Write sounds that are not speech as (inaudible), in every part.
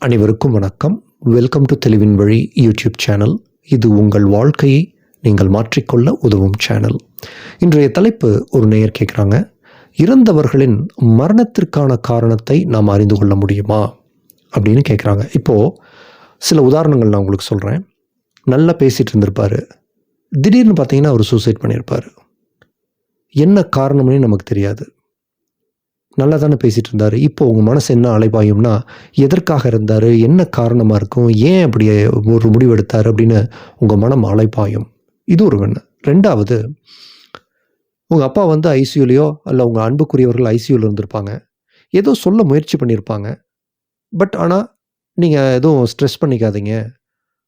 அனைவருக்கும் வணக்கம். Welcome to தெளிவின் வழி யூடியூப் சேனல் இது உங்கள் வாழ்க்கையை நீங்கள் மாற்றிக்கொள்ள உதவும் சேனல் இன்றைய தலைப்பு ஒரு நேயர் கேட்குறாங்க இறந்தவர்களின் மரணத்திற்கான காரணத்தை நாம் அறிந்து கொள்ள முடியுமா? அப்படின்னு கேட்குறாங்க இப்போது சில உதாரணங்கள் நான் உங்களுக்கு சொல்கிறேன் நல்லா பேசிகிட்டு இருந்திருப்பார். திடீர்னு பார்த்தீங்கன்னா அவர் சூசைட் பண்ணியிருப்பார் என்ன காரணம்னு நமக்கு தெரியாது. நல்லா தானே பேசிகிட்டு இருந்தார் இப்போ உங்கள் மனசு என்ன அலைபாயும்னா எதற்காக இருந்தார்? என்ன காரணமாக இருக்கும்? ஏன் அப்படி ஒரு முடிவு எடுத்தார்? அப்படின்னு உங்கள் மனம் அலைப்பாயும் இது ஒரு ஒன்று ரெண்டாவது உங்கள் அப்பா வந்து ஐசியூலையோ இல்லை உங்கள் அன்புக்குரியவர்கள் ஐசியூவில் இருந்திருப்பாங்க. ஏதோ சொல்ல முயற்சி பண்ணியிருப்பாங்க பட் ஆனால் நீங்கள் எதுவும் ஸ்ட்ரெஸ் பண்ணிக்காதீங்க.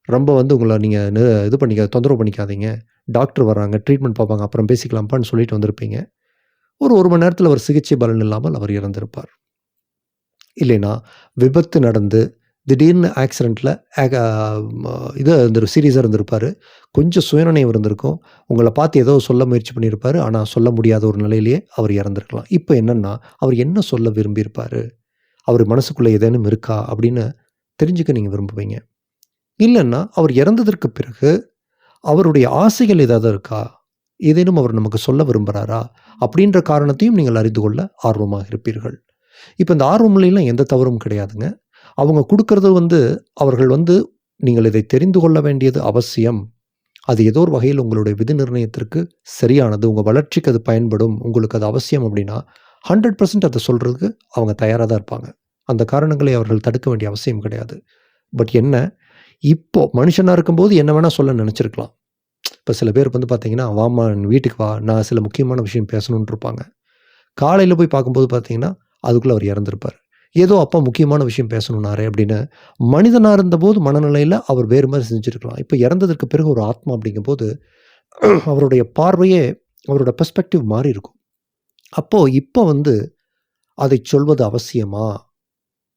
ரொம்ப வந்து உங்களை நீங்கள் இது பண்ணிக்க தொந்தரவு பண்ணிக்காதீங்க. டாக்டர் வராங்க ட்ரீட்மெண்ட் பார்ப்பாங்க அப்புறம் பேசிக்கலாம்ப்பான்னு சொல்லிட்டு வந்திருப்பீங்க. ஒரு ஒரு மணி நேரத்தில் அவர் சிகிச்சை பலன் இல்லாமல் அவர் இறந்திருப்பார். இல்லைனா விபத்து நடந்து திடீர்னு ஆக்சிடெண்ட்டில் இது இருந்திரு சீரியஸாக இருந்திருப்பார். கொஞ்சம் சுயநினைவு இருந்திருக்கும். உங்களை பார்த்து ஏதோ சொல்ல முயற்சி பண்ணியிருப்பார் ஆனால் சொல்ல முடியாத ஒரு நிலையிலேயே அவர் இறந்துருக்கலாம். இப்போ என்னென்னா அவர் என்ன சொல்ல விரும்பியிருப்பார்? அவர் மனசுக்குள்ளே ஏதேனும் இருக்கா? அப்படின்னு தெரிஞ்சுக்க நீங்கள் விரும்புவீங்க. இல்லைன்னா அவர் இறந்ததற்கு பிறகு அவருடைய ஆசைகள் ஏதாவது இருக்கா? ஏதேனும் அவர் நமக்கு சொல்ல விரும்புகிறாரா அப்படின்ற காரணத்தையும் நீங்கள் அறிந்து கொள்ள ஆர்வமாக இருப்பீர்கள். இப்போ இந்த ஆர்வம்லாம் எந்த தவறும் கிடையாதுங்க. அவங்க கொடுக்கறது வந்து அவர்கள் வந்து நீங்கள் இதை தெரிந்து கொள்ள வேண்டியது அவசியம். அது ஏதோ ஒரு வகையில் உங்களுடைய விதி நிர்ணயத்திற்கு சரியானது. உங்கள் வளர்ச்சிக்கு அது பயன்படும். உங்களுக்கு அது அவசியம் அப்படின்னா ஹண்ட்ரட் பர்சன்ட் அதை சொல்கிறதுக்கு அவங்க தயாராக தான் இருப்பாங்க. அந்த காரணங்களை அவர்கள் தடுக்க வேண்டிய அவசியம் கிடையாது. பட் என்ன? இப்போ மனுஷனாக இருக்கும்போது என்ன வேணால் சொல்ல நினச்சிருக்கலாம். இப்போ சில பேர் வந்து பார்த்தீங்கன்னா வாமா வீட்டுக்கு வா. நான் சில முக்கியமான விஷயம் பேசணுன்ட்டு இருப்பாங்க காலையில் போய் பார்க்கும்போது பார்த்தீங்கன்னா அதுக்குள்ளே அவர் இறந்துருப்பார். ஏதோ அப்பா முக்கியமான விஷயம் பேசணுன்னாரே அப்படின்னு. மனிதனாக இருந்தபோது மனநிலையில் அவர் வேறு மாதிரி செஞ்சுருக்கலாம் இப்போ இறந்ததற்கு பிறகு ஒரு ஆத்மா அப்படிங்கும்போது அவருடைய பார்வையே அவரோட பெர்ஸ்பெக்டிவ் மாறி இருக்கும். அப்போது இப்போ வந்து அதை சொல்வது அவசியமா?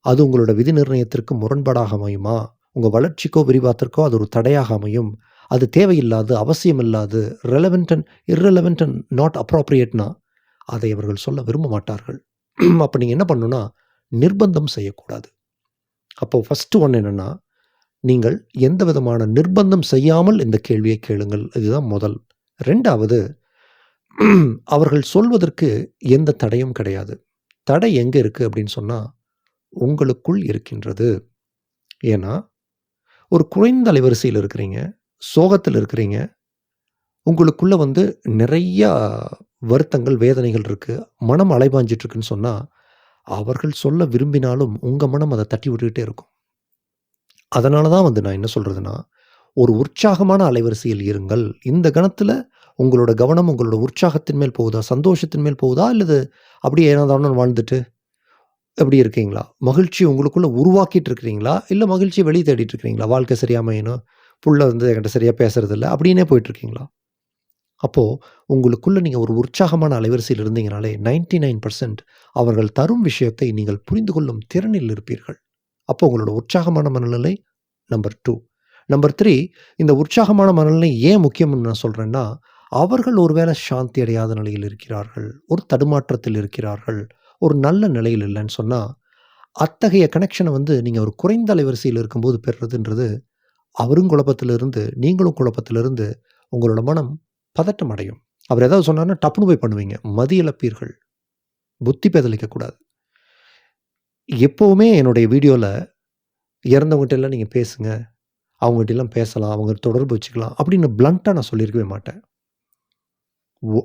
அது உங்களோட விதி நிர்ணயத்திற்கு முரண்பாடாக அமையுமா? உங்கள் வளர்ச்சிக்கோ விரிவாத்திற்கோ அது ஒரு தடையாக அமையும். அது தேவையில்லாது அவசியமில்லாது relevant and irrelevant and not அப்ராப்ரியேட்னா அதை அவர்கள் சொல்ல விரும்ப மாட்டார்கள். (clears throat) அப்போ நீங்கள் என்ன பண்ணணும்னா நிர்பந்தம் செய்யக்கூடாது. அப்போ ஃபஸ்ட்டு ஒன்று என்னென்னா நீங்கள் எந்த விதமான நிர்பந்தம் செய்யாமல் இந்த கேள்வியை கேளுங்கள். இதுதான் முதல். ரெண்டாவது (clears throat) அவர்கள் சொல்வதற்கு எந்த தடையும் கிடையாது. தடை எங்கே இருக்குது அப்படின்னு சொன்னால் உங்களுக்குள் இருக்கின்றது. ஏன்னா ஒரு குறைந்த அலைவரிசையில் இருக்கிறீங்க. சோகத்தில் இருக்கிறீங்க. உங்களுக்குள்ளே வந்து நிறையா வருத்தங்கள் வேதனைகள் இருக்குது மனம் அலைபாஞ்சிட்ருக்குன்னு சொன்னால் அவர்கள் சொல்ல விரும்பினாலும் உங்கள் மனம் அதை தட்டி விட்டுக்கிட்டே இருக்கும். அதனால தான் வந்து நான் என்ன சொல்கிறதுனா ஒரு உற்சாகமான அலைவரிசையில் இருங்கள். இந்த கணத்தில் உங்களோட கவனம் உங்களோட உற்சாகத்தின் மேல் போகுதா? சந்தோஷத்தின் மேல் போகுதா? அல்லது அப்படியே ஏனாதானு வாழ்ந்துட்டு எப்படி இருக்கீங்களா? மகிழ்ச்சி உங்களுக்குள்ளே உருவாக்கிட்டு இருக்கிறீங்களா இல்லை மகிழ்ச்சியை வெளியே தேடிட்டு இருக்கிறீங்களா வாழ்க்கை சரியாமையணும் புள்ள வந்து என்கிட்ட சரியாக பேசுறதில்ல. அப்படின்னே போயிட்டுருக்கீங்களா? அப்போது உங்களுக்குள்ளே நீங்கள் ஒரு உற்சாகமான அலைவரிசையில் இருந்தீங்கனாலே நைன்டி நைன் பர்சன்ட் அவர்கள் தரும் விஷயத்தை நீங்கள் புரிந்து கொள்ளும் திறனில் இருப்பீர்கள். அப்போ உங்களோட உற்சாகமான மனநிலை நம்பர் டூ. நம்பர் த்ரீ இந்த உற்சாகமான மனநிலை ஏன் முக்கியம்னு நான் சொல்கிறேன்னா அவர்கள் ஒருவேளை சாந்தி அடையாத நிலையில் இருக்கிறார்கள் ஒரு தடுமாற்றத்தில் இருக்கிறார்கள் ஒரு நல்ல நிலையில் இல்லைன்னு சொன்னால் அத்தகைய கனெக்ஷனை வந்து நீங்கள் ஒரு குறைந்த அலைவரிசையில் இருக்கும்போது பெறுறதுன்றது அவரும் குழப்பத்திலிருந்து நீங்களும் குழப்பத்திலிருந்து உங்களோட மனம் பதட்டம் அடையும். அவர் ஏதாவது சொன்னார்னா டப்புனு போய் பண்ணுவீங்க. மதி இழப்பீர்கள். புத்தி பேதலிக்கக்கூடாது எப்போவுமே என்னுடைய வீடியோவில் இறந்தவங்ககிட்ட எல்லாம் நீங்கள் பேசுங்க. அவங்ககிட்ட எல்லாம் பேசலாம். அவங்க தொடர்பு வச்சுக்கலாம். அப்படின்னு பிளண்ட்டாக நான் சொல்லியிருக்கவே மாட்டேன்.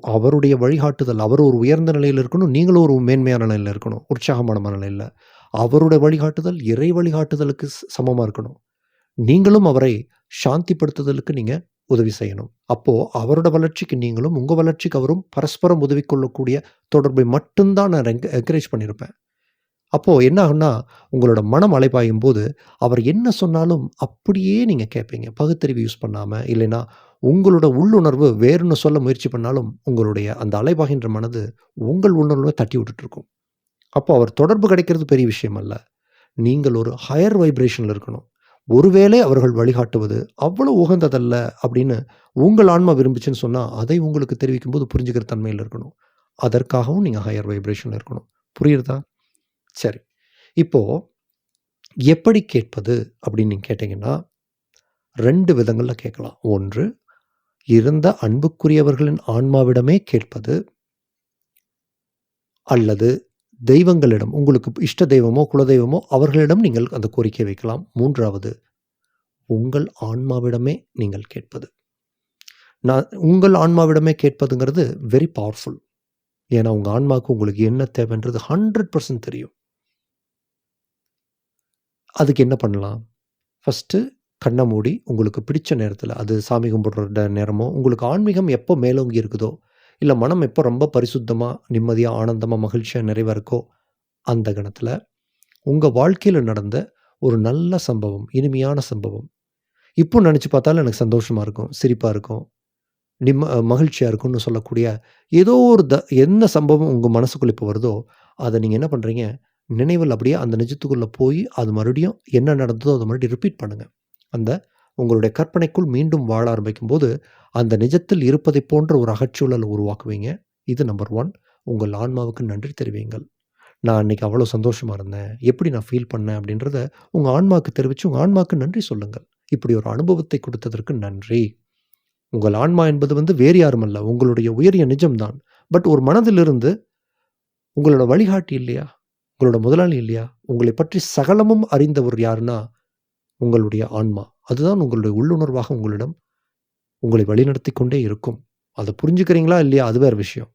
அவருடைய வழிகாட்டுதல் அவர் ஒரு உயர்ந்த நிலையில் இருக்கணும். நீங்களும் ஒரு மேன்மையான நிலையில் இருக்கணும். உற்சாகமான மனநிலையில். அவருடைய வழிகாட்டுதல் இறை வழிகாட்டுதலுக்கு சமமாக இருக்கணும். நீங்களும் அவரை சாந்திப்படுத்துதலுக்கு நீங்கள் உதவி செய்யணும். அப்போது அவரோட வளர்ச்சிக்கு நீங்களும் உங்கள் வளர்ச்சிக்கு அவரும் பரஸ்பரம் உதவி கொள்ளக்கூடிய தொடர்பை மட்டும்தான் நான் என்கரேஜ் பண்ணியிருப்பேன் அப்போது என்ன ஆகும்னா உங்களோட மனம் அலைப்பாயும் போது அவர் என்ன சொன்னாலும் அப்படியே நீங்கள் கேட்பீங்க பகுத்தறிவு யூஸ் பண்ணாமல் இல்லைன்னா உங்களோட உள்ளுணர்வு வேறுன்னு சொல்ல முயற்சி பண்ணாலும் உங்களுடைய அந்த அலைபாகின்ற மனது உங்கள் உள்ளுணர்வை தட்டி விட்டுட்ருக்கும் அப்போ அவர் தொடர்பு கிடைக்கிறது பெரிய விஷயம் அல்ல. நீங்கள் ஒரு ஹையர் வைப்ரேஷனில் இருக்கணும். ஒருவேளை அவர்கள் வழிகாட்டுவது அவ்வளோ உகந்ததல்ல அப்படின்னு உங்கள் ஆன்மா விரும்பிச்சுன்னு சொன்னால் அதை உங்களுக்கு தெரிவிக்கும் போது புரிஞ்சுக்கிற தன்மையில் இருக்கணும் அதற்காகவும் நீங்கள் ஹையர் வைப்ரேஷனில் இருக்கணும் புரியுறதா சரி இப்போது எப்படி கேட்பது அப்படின்னு கேட்டிங்கன்னா ரெண்டு விதங்களில் கேட்கலாம். ஒன்று, இருந்த அன்புக்குரியவர்களின் ஆன்மாவிடமே கேட்பது. அல்லது தெய்வங்களிடம் உங்களுக்கு இஷ்ட தெய்வமோ, குலதெய்வமோ அவர்களிடம் நீங்கள் அந்த கோரிக்கை வைக்கலாம். மூன்றாவது உங்கள் ஆன்மாவிடமே நீங்கள் கேட்பது. நான் உங்கள் ஆன்மாவிடமே கேட்பதுங்கிறது வெரி பவர்ஃபுல். ஏன்னா, உங்கள் ஆன்மாவுக்கு உங்களுக்கு என்ன தேவைன்றது 100% தெரியும். அதுக்கு என்ன பண்ணலாம்? ஃபஸ்ட்டு கண்ணை மூடி உங்களுக்கு பிடிச்ச நேரத்தில் அது சாமி கும்பிடுற நேரமோ, உங்களுக்கு ஆன்மீகம் எப்போ மேலோங்கி இருக்குதோ, இல்லை மனம் எப்போ ரொம்ப பரிசுத்தமாக நிம்மதியாக ஆனந்தமாக மகிழ்ச்சியாக நிறைவாக இருக்கோ, அந்த கணத்தில் உங்கள் வாழ்க்கையில் நடந்த ஒரு நல்ல சம்பவம், இனிமையான சம்பவம். இப்போ நினச்சி பார்த்தாலும் எனக்கு சந்தோஷமாக இருக்கும், சிரிப்பாக இருக்கும், நிம்ம மகிழ்ச்சியாக இருக்கும்னு சொல்லக்கூடிய ஏதோ ஒரு த என்ன சம்பவம் உங்கள் மனசுக்குள்ளே இப்போ வருதோ, அதை நீங்கள் என்ன பண்ணுறீங்க நினைவில் அப்படியே அந்த நிஜத்துக்குள்ளே போய், அது மறுபடியும் என்ன நடந்ததோ அதை மறுபடியும் ரிப்பீட் பண்ணுங்கள் அந்த உங்களுடைய கற்பனைக்குள் மீண்டும் வாழ ஆரம்பிக்கும்போது, அந்த நிஜத்தில் இருப்பதைப் போன்ற ஒரு அகச்சூழல உருவாக்குவீங்க. இது நம்பர் ஒன் உங்கள் ஆன்மாவுக்கு நன்றி தெரிவிங்கள் நான் அன்னைக்கு அவ்வளோ சந்தோஷமாக இருந்தேன். எப்படி நான் ஃபீல் பண்ணேன் அப்படின்றத உங்கள் ஆன்மாவுக்கு தெரிவித்து உங்கள் ஆன்மாவுக்கு நன்றி சொல்லுங்கள். இப்படி ஒரு அனுபவத்தை கொடுத்ததற்கு நன்றி. உங்கள் ஆன்மா என்பது வந்து வேறு யாரும் அல்ல. உங்களுடைய உயரிய நிஜம்தான் பட் ஒரு மனதிலிருந்து உங்களோட வழிகாட்டி இல்லையா? உங்களோட முதலாளி இல்லையா? உங்களைப் பற்றி சகலமும் அறிந்தவர் யாருன்னா, உங்களுடைய ஆன்மா. அதுதான் உங்களுடைய உள்ளுணர்வாக உங்களிடம் உங்களை வழிநடத்தி கொண்டே இருக்கும். அதை புரிஞ்சுக்கிறீங்களா இல்லையா? அது வேற விஷயம்.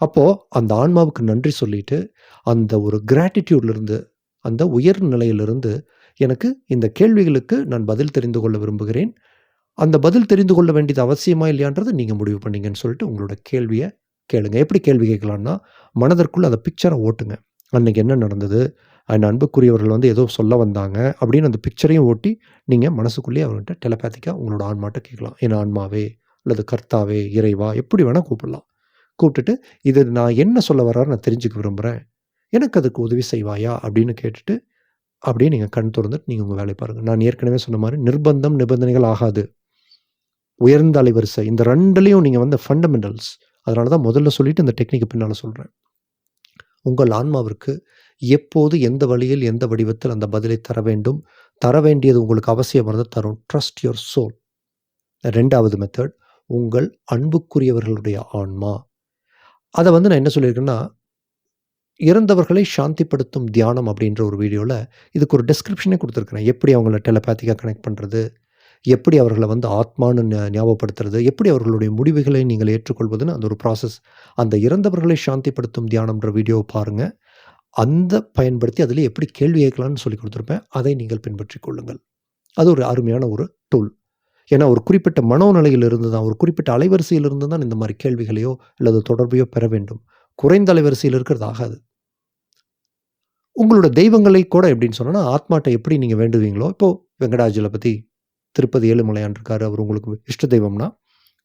அப்போது அந்த ஆன்மாவுக்கு நன்றி சொல்லிட்டு, அந்த ஒரு கிராட்டிடியூட்லேருந்து அந்த உயர் நிலையிலிருந்து, எனக்கு இந்த கேள்விகளுக்கு நான் பதில் தெரிந்து கொள்ள விரும்புகிறேன். அந்த பதில் தெரிந்து கொள்ள வேண்டியது அவசியமா இல்லையான்றது நீங்கள் முடிவு பண்ணீங்கன்னு சொல்லிட்டு உங்களோட கேள்வியை கேளுங்க. எப்படி கேள்வி கேட்கலான்னா மனதிற்குள் அந்த பிக்சரை ஓட்டுங்க. அன்னைக்கு என்ன நடந்தது? என் அன்புக்குரியவர்கள் வந்து ஏதோ சொல்ல வந்தாங்க. அப்படின்னு அந்த பிக்சரையும் ஓட்டி, நீங்கள் மனசுக்குள்ளேயே அவர்கிட்ட டெலபேத்திக்கா உங்களோட ஆன்மாட்ட கேட்கலாம். என் ஆன்மாவே, அல்லது கர்த்தாவே, இறைவா எப்படி வேணால் கூப்பிடலாம். கூப்பிட்டுட்டு, "இது நான் என்ன சொல்ல வர்றாரு நான் தெரிஞ்சுக்க விரும்புகிறேன் எனக்கு அதுக்கு உதவி செய்வாயா?" அப்படின்னு கேட்டுட்டு, அப்படியே நீங்கள் கண் திறந்துட்டு நீங்கள் உங்கள் வேலை பாருங்கள் நான் ஏற்கனவே சொன்ன மாதிரி நிர்பந்தம், நிபந்தனைகள் ஆகாது. உயர்ந்த அலைவரிசை. இந்த ரெண்டுலேயும் நீங்கள் வந்து ஃபண்டமெண்டல்ஸ். அதனால தான் முதல்ல சொல்லிவிட்டு இந்த டெக்னிக்கை பின்னால் சொல்கிறேன் உங்கள் ஆன்மாவிற்கு எப்போது, எந்த வழியில், எந்த வடிவத்தில் அந்த பதிலை தர வேண்டும், தர வேண்டியது உங்களுக்கு அவசியமானத தரும். Trust your soul. ரெண்டாவது மெத்தட் உங்கள் அன்புக்குரியவர்களுடைய ஆன்மா. அதை வந்து நான் என்ன சொல்லியிருக்கேன்னா, இறந்தவர்களை சாந்திப்படுத்தும் தியானம் அப்படின்ற ஒரு வீடியோவில் இதுக்கு ஒரு டிஸ்கிரிப்ஷனே கொடுத்துருக்குறேன் எப்படி அவங்கள டெலபேத்திக்கா கனெக்ட் பண்ணுறது எப்படி அவர்களை வந்து ஆத்மான்னு ஞாபகப்படுத்துறது? எப்படி அவர்களுடைய முடிவுகளை நீங்கள் ஏற்றுக்கொள்வதுன்னு அந்த ஒரு ப்ராசஸ். அந்த இறந்தவர்களை சாந்திப்படுத்தும் தியானம்ன்ற வீடியோவை பாருங்கள் அந்த பயன்படுத்தி அதில் எப்படி கேள்வி கேட்கலாம்னு சொல்லிக் கொடுத்துருப்பேன் அதை நீங்கள் பின்பற்றி கொள்ளுங்கள். அது ஒரு அருமையான ஒரு டூல். ஏன்னா, ஒரு குறிப்பிட்ட மனோநிலையிலிருந்து தான், ஒரு குறிப்பிட்ட அலைவரிசையிலிருந்து தான் இந்த மாதிரி கேள்விகளையோ, அல்லது தொடர்பையோ பெற வேண்டும். குறைந்த அலைவரிசையில் இருக்கிறது ஆகாது. உங்களோட தெய்வங்களை கூட எப்படின்னு சொன்னேன்னா, ஆத்மாட்ட எப்படி நீங்கள் வேண்டுவீங்களோ, இப்போ வெங்கடாஜலபதி, திருப்பதி ஏழுமலையான் இருக்கார் அவர் உங்களுக்கு இஷ்ட தெய்வம்னா,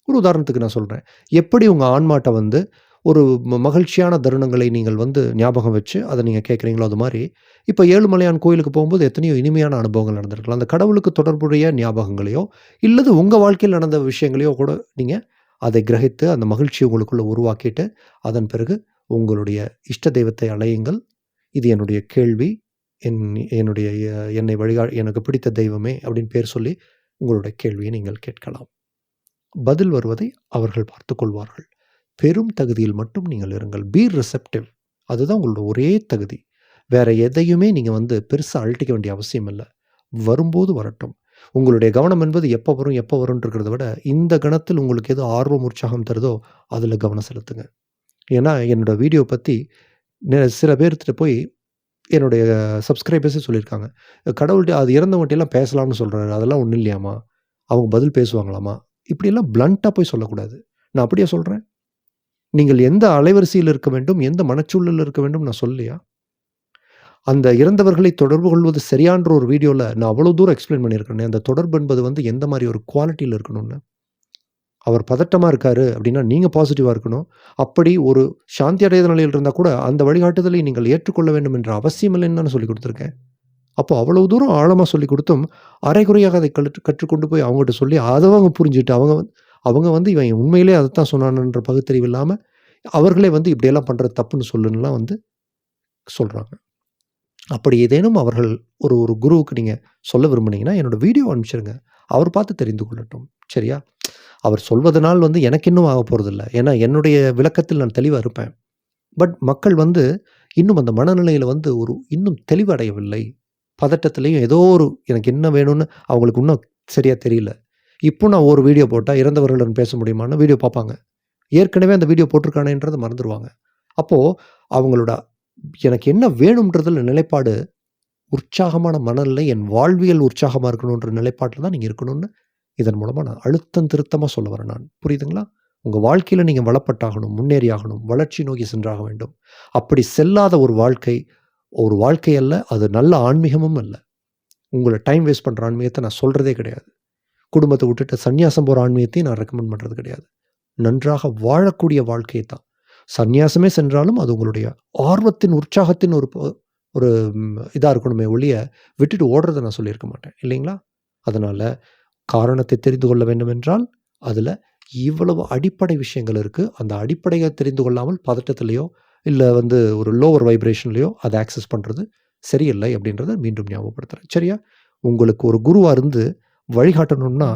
ஒரு உதாரணத்துக்கு நான் சொல்கிறேன் எப்படி உங்கள் ஆன்மாட்டை வந்து ஒரு ம மகிழ்ச்சியான தருணங்களை நீங்கள் வந்து ஞாபகம் வச்சு, அதை நீங்கள் கேட்குறீங்களோ அது மாதிரி இப்போ ஏழுமலையான் கோயிலுக்கு போகும்போது எத்தனையோ இனிமையான அனுபவங்கள் நடந்திருக்கலாம். அந்த கடவுளுக்கு தொடர்புடைய ஞாபகங்களையோ, இல்லது உங்கள் வாழ்க்கையில் நடந்த விஷயங்களையோ கூட நீங்கள் அதை கிரகித்து, அந்த மகிழ்ச்சியை உங்களுக்குள்ளே உருவாக்கிட்டு, அதன் பிறகு உங்களுடைய இஷ்ட தெய்வத்தை அலையுங்கள் இது என்னுடைய கேள்வி. என் என்னுடைய என்னை வழிகா எனக்கு பிடித்த தெய்வமே அப்படின்னு பேர் சொல்லி, உங்களுடைய கேள்வியை நீங்கள் கேட்கலாம். பதில் வருவதை அவர்கள் பார்த்து கொள்வார்கள். பெரும் தகுதியில் மட்டும் நீங்கள் இருங்கள். Be receptive. அதுதான் உங்களோட ஒரே தகுதி. வேற எதையுமே நீங்கள் வந்து பெருசாக அழட்டிக்க வேண்டிய அவசியம் இல்லை வரும்போது வரட்டும். உங்களுடைய கவனம் என்பது எப்போ வரும், எப்போ வரும்ன்னு இருக்கிறத விட, இந்த கணத்தில் உங்களுக்கு எது ஆர்வம், உற்சாகம் தருதோ, அதில் கவனம் செலுத்துங்க. ஏன்னா, என்னோடய வீடியோ பற்றி நெ சில பேர்த்துட்டு போய் என்னுடைய சப்ஸ்கிரைபர்ஸே சொல்லியிருக்காங்க. கடவுள்கிட்ட அது இறந்தவங்கட்டலாம் பேசலாம்னு சொல்கிறாரு அதெல்லாம் ஒன்றும் இல்லையாமா? அவங்க பதில் பேசுவாங்களாமா? இப்படியெல்லாம் பிளண்ட்டாக போய் சொல்லக்கூடாது. நான் அப்படியே சொல்கிறேன் நீங்கள் எந்த அலைவரிசையில் இருக்க வேண்டும், எந்த மனச்சூழலில் இருக்க வேண்டும் நான் சொல்லலையா? அந்த இறந்தவர்களை தொடர்பு கொள்வது சரியான்ற ஒரு வீடியோவில் நான் அவ்வளோ தூரம் எக்ஸ்பிளைன் பண்ணியிருக்கிறேனே, அந்த தொடர்பு என்பது வந்து எந்த மாதிரி ஒரு குவாலிட்டியில் இருக்கணும்னு. அவர் பதட்டமாக இருக்கார் அப்படின்னா, நீங்கள் பாசிட்டிவாக இருக்கணும். அப்படி ஒரு சாந்தி அடையாத நிலையில் இருந்தால் கூட, அந்த வழிகாட்டுதலை நீங்கள் ஏற்றுக்கொள்ள வேண்டும் என்ற அவசியம் இல்லைன்னு நான் சொல்லிக் கொடுத்துருக்கேன் அப்போ அவ்வளோ தூரம் ஆழமாக சொல்லிக் கொடுத்தும் அரைகுறையாக அதை கற்று கற்றுக்கொண்டு போய் அவங்ககிட்ட சொல்லி, அதை அவங்க புரிஞ்சுட்டு, அவங்க வந்து அவங்க வந்து இவன் உண்மையிலேயே தான் சொன்னான்ன்ற பகுத்தறிவு இல்லாமல் அவர்களே வந்து இப்படியெல்லாம் பண்ணுறது தப்புன்னு சொல்லுன்னுலாம் வந்து சொல்கிறாங்க அப்படி ஏதேனும் அவர்கள் ஒரு ஒரு குருவுக்கு நீங்கள் சொல்ல விரும்புனீங்கன்னா என்னோடய வீடியோ அனுப்பிச்சிருங்க. அவர் பார்த்து தெரிந்து கொள்ளட்டும். சரியா? அவர் சொல்வதனால் வந்து எனக்கு இன்னும் ஆக போகிறதில்ல ஏன்னா என்னுடைய விளக்கத்தில் நான் தெளிவாக இருப்பேன். பட் மக்கள் வந்து இன்னும் அந்த மனநிலையில் வந்து ஒரு இன்னும் தெளிவடையவில்லை. பதட்டத்துலேயும் ஏதோ ஒரு எனக்கு என்ன வேணும்னு அவங்களுக்கு இன்னும் சரியாக தெரியல. இப்போ நான் ஒரு வீடியோ போட்டால் இறந்தவர்களுடன் பேச முடியுமான்னு வீடியோ பார்ப்பாங்க. ஏற்கனவே அந்த வீடியோ போட்டிருக்கானேன்றதை மறந்துடுவாங்க அப்போது அவங்களோட எனக்கு என்ன வேணுன்றதுல நிலைப்பாடு உற்சாகமான மனநிலை என் வாழ்வியல் உற்சாகமாக இருக்கணுன்ற நிலைப்பாட்டில் தான் நீங்கள் இருக்கணும்னு இதன் மூலமாக நான் அழுத்தம் திருத்தமாக சொல்ல வரேன் நான். புரியுதுங்களா? உங்கள் வாழ்க்கையில் நீங்கள் வளப்பட்டாகணும் முன்னேறி ஆகணும் வளர்ச்சி நோக்கி சென்றாக வேண்டும். அப்படி செல்லாத ஒரு வாழ்க்கை ஒரு வாழ்க்கை அல்ல அது நல்ல ஆன்மீகமும் அல்ல. உங்களை டைம் வேஸ்ட் பண்ணுற ஆன்மீகத்தை நான் சொல்கிறதே கிடையாது. குடும்பத்தை விட்டுட்டு சன்னியாசம் போகிற ஆன்மீகத்தையும் நான் ரெக்கமெண்ட் பண்ணுறது கிடையாது. நன்றாக வாழக்கூடிய வாழ்க்கையை தான். சந்நியாசமே சென்றாலும் அது உங்களுடைய ஆர்வத்தின் உற்சாகத்தின் ஒரு ஒரு இதாக இருக்கணுமே ஒழிய விட்டுட்டு ஓடுறதை நான் சொல்லியிருக்க மாட்டேன். இல்லைங்களா? அதனால் காரணத்தை தெரிந்து கொள்ள வேண்டும் என்றால் அதில் இவ்வளவு அடிப்படை விஷயங்கள் இருக்குது அந்த அடிப்படையை தெரிந்து கொள்ளாமல் பதட்டத்திலையோ இல்லை வந்து ஒரு லோவர் வைப்ரேஷன்லையோ அதை ஆக்சஸ் பண்ணுறது சரியில்லை அப்படின்றத மீண்டும் ஞாபகப்படுத்துகிறேன் சரியா? உங்களுக்கு ஒரு குருவாக இருந்து வழிகாட்டணும்னா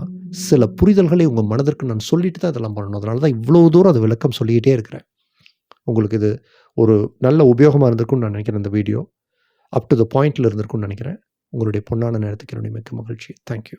சில புரிதல்களை உங்கள் மனதிற்கு நான் சொல்லிட்டு தான் இதெல்லாம் பண்ணணும். அதனால தான் இவ்வளோ தூரம் அது விளக்கம் சொல்லிக்கிட்டே இருக்கிறேன். உங்களுக்கு இது ஒரு நல்ல உபயோகமாக இருந்திருக்கும்னு நான் நினைக்கிறேன் இந்த வீடியோ. அப் டு த பாயிண்டில் இருந்திருக்கும்னு நினைக்கிறேன். உங்களுடைய பொன்னான நேரத்துக்கு என்னுடைய மிக்க மகிழ்ச்சி. தேங்க்யூ